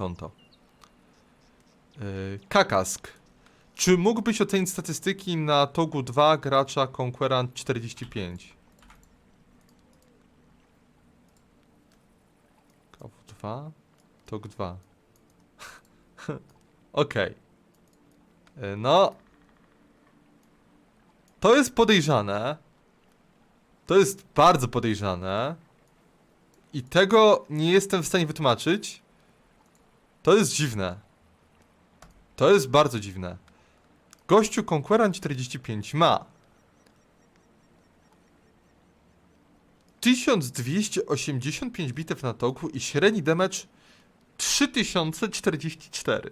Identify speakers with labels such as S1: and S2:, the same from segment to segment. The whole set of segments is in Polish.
S1: konto. Yy, Kakask. Czy mógłbyś ocenić statystyki na Togu 2 gracza Conquerant 45? KW2, Tog 2. Okej. Yy, No. To jest podejrzane. To jest bardzo podejrzane. I tego nie jestem w stanie wytłumaczyć. To jest dziwne. To jest bardzo dziwne. Gościu Conquerant 45 ma 1285 bitew na toku i średni damage 3044.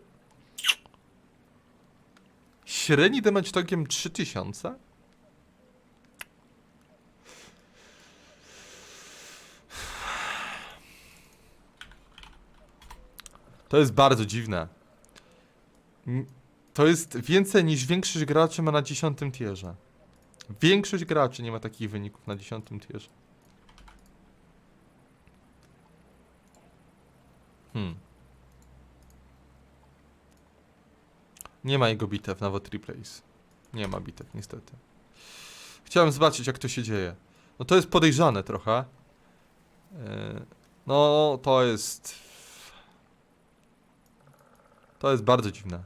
S1: Średni damage tokiem 3000? To jest bardzo dziwne. To jest więcej niż większość graczy ma na 10 tierze. Większość graczy nie ma takich wyników na 10 tierze. Hmm. Nie ma jego bitew, nawet replays. Nie ma bitew, niestety. Chciałem zobaczyć, jak to się dzieje. No to jest podejrzane trochę. Yy, No, to jest... To jest bardzo dziwne.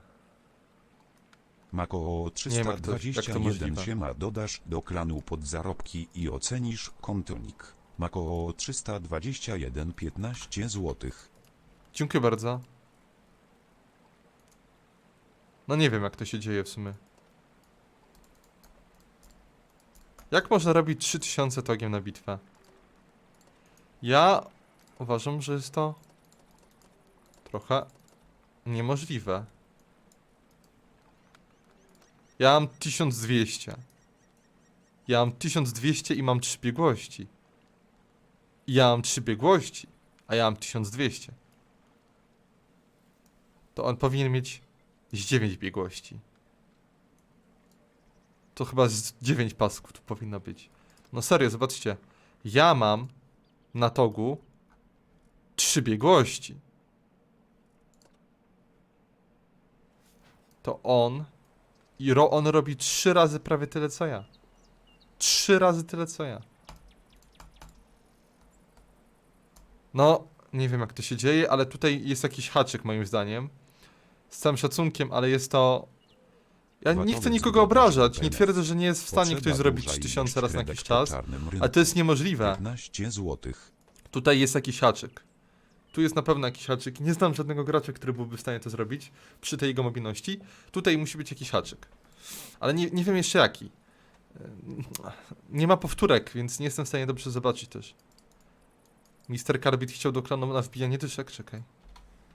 S2: Mako
S1: Nie wiem, jak to- jak to
S2: 321
S1: możliwe.
S2: siema dodasz do klanu pod zarobki i ocenisz kontonik. Mako 321 15 złotych.
S1: Dziękuję bardzo. No nie wiem jak to się dzieje w sumie. Jak można robić 3000 togiem na bitwę? Ja uważam, że jest to trochę niemożliwe. Ja mam 1200. Ja mam 1200 i mam 3 biegłości. Ja mam 3 biegłości, a ja mam 1200 to on powinien mieć z 9 biegłości. To chyba z 9 pasków tu powinno być. No serio, zobaczcie. Ja mam na togu 3 biegłości. To on i ro, on robi 3 razy prawie tyle co ja. 3 razy tyle co ja. No, nie wiem jak to się dzieje, ale tutaj jest jakiś haczyk moim zdaniem. Z całym szacunkiem, ale jest to... Ja nie chcę nikogo obrażać, nie twierdzę, że nie jest w stanie ktoś zrobić
S2: duża
S1: 3000
S2: ilość
S1: raz na jakiś czas, ale to jest niemożliwe.
S2: 15 złotych.
S1: Tutaj jest jakiś haczyk. Tu jest na pewno jakiś haczyk. Nie znam żadnego gracza, który byłby w stanie to zrobić przy tej jego mobilności. Tutaj musi być jakiś haczyk. Ale nie, nie wiem jeszcze jaki. Nie ma powtórek, więc nie jestem w stanie dobrze zobaczyć też. Mister Carbit chciał do klanu na wbijanie dyszek, czekaj.